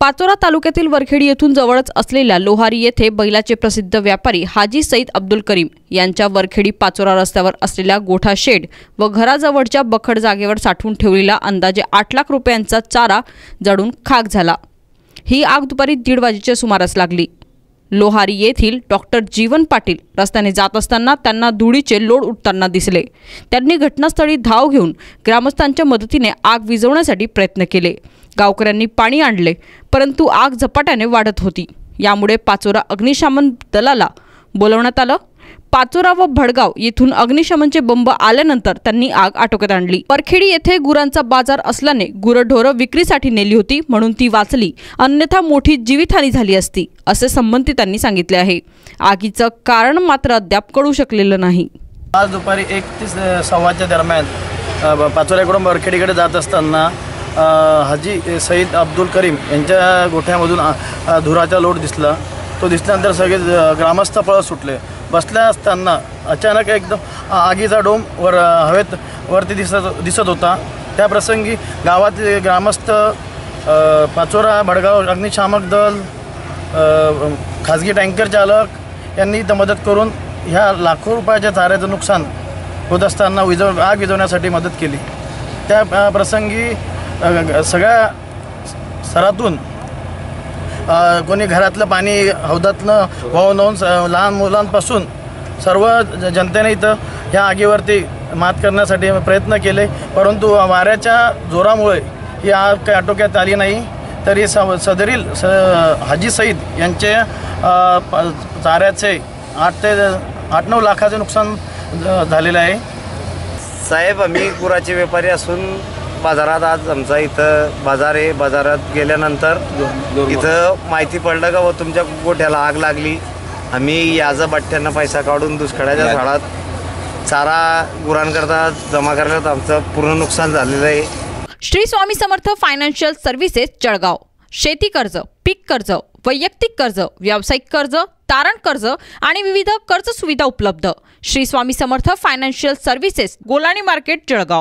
पाचोरा तालुक्यातील वरखेडी येथून जवळच असलेल्या लोहारी येथे बैलाचे प्रसिद्ध व्यापारी हाजी सईद अब्दुल करीम यांच्या वरखेडी पाचोरा रस्त्यावर असलेल्या गोठा शेड व घराजवळच्या बखड जागेवर साठवून ठेवलेला अंदाजे आठ लाख रुपयांचा चारा जडून खाक झाला. ही आग दुपारी दीड वाजेच्या सुमारास लागली. लोहारी येथील डॉक्टर जीवन पाटील रस्त्याने जात असताना त्यांना धुळीचे लोड उठताना दिसले. त्यांनी घटनास्थळी धाव घेऊन ग्रामस्थांच्या मदतीने आग विझवण्यासाठी प्रयत्न केले. गावकऱ्यांनी पाणी आणले परंतु आग झपाट्याने वाढत होती. यामुळे पाचोरा अग्निशमन दलाला बोलवण्यात आलं. पाचोरा व भडगाव येथून अग्निशमनचे बंब आल्यानंतर त्यांनी आग आटोक्यात आणली. परखेडी येथे गुरांचा बाजार असल्याने गुरढोरं विक्रीसाठी नेली होती म्हणून ती वाचली. अन्यथा मोठी जीवितहानी झाली असती असे संबंधितांनी सांगितले आहे. आगीचं कारण मात्र अद्याप कळू शकलेलं नाही. आज दुपारी एक ते सव्वाच्या दरम्यान पाचोऱ्याकडून बरखेडीकडे जात असताना हाजी सईद अब्दुल करीम यांच्या गोठ्यामधून धुराचा लोट दिसला. तो दिसल्यानंतर सगळे ग्रामस्थ पळत सुटले. बसल्या असताना अचानक एकदम आगीचा डोम वर हवेत वरती दिसत दिसत होता. त्या प्रसंगी गावातील ग्रामस्थ पाचोरा भडगाव अग्निशामक दल खाजगी टँकर चालक यांनी इथं मदत करून ह्या लाखो रुपयाच्या चाऱ्याचं नुकसान होत असताना विजव आग विझवण्यासाठी मदत केली. त्या प्रसंगी सगळ्या सरातून कोणी घरातलं पाणी हौदातनं वाहून वाहून स लहान मुलांपासून सर्व जनतेने इथं ह्या आगीवरती मात करण्यासाठी प्रयत्न केले. परंतु वाऱ्याच्या जोरामुळे ही आग काही आटोक्यात आली नाही. तरी स सदरील स हाजी सईद यांचे प- चाऱ्याचे आठ ते आठ नऊ लाखाचे नुकसान झालेलं आहे. साहेब आम्ही गुराचे व्यापारी असून बाजारात आज आमचा इथं बाजार आहे. बाजारात गेल्यानंतर इथं माहिती पडलं का व तुमच्या गोठ्याला आग लागली. आम्ही याचा बट्ट्यांना पैसा काढून दुष्काळाच्या झाडात चारा गुरांकरता जमा करण्यात आमचं पूर्ण नुकसान झालेलं आहे. Shri Swami Samarth financial services Jalgaon. शेती कर्ज पीक कर्ज वैयक्तिक कर्ज व्यावसायिक कर्ज तारण कर्ज आणि विविध कर्ज सुविधा उपलब्ध. Shri Swami Samarth financial services Golani market Jalgaon.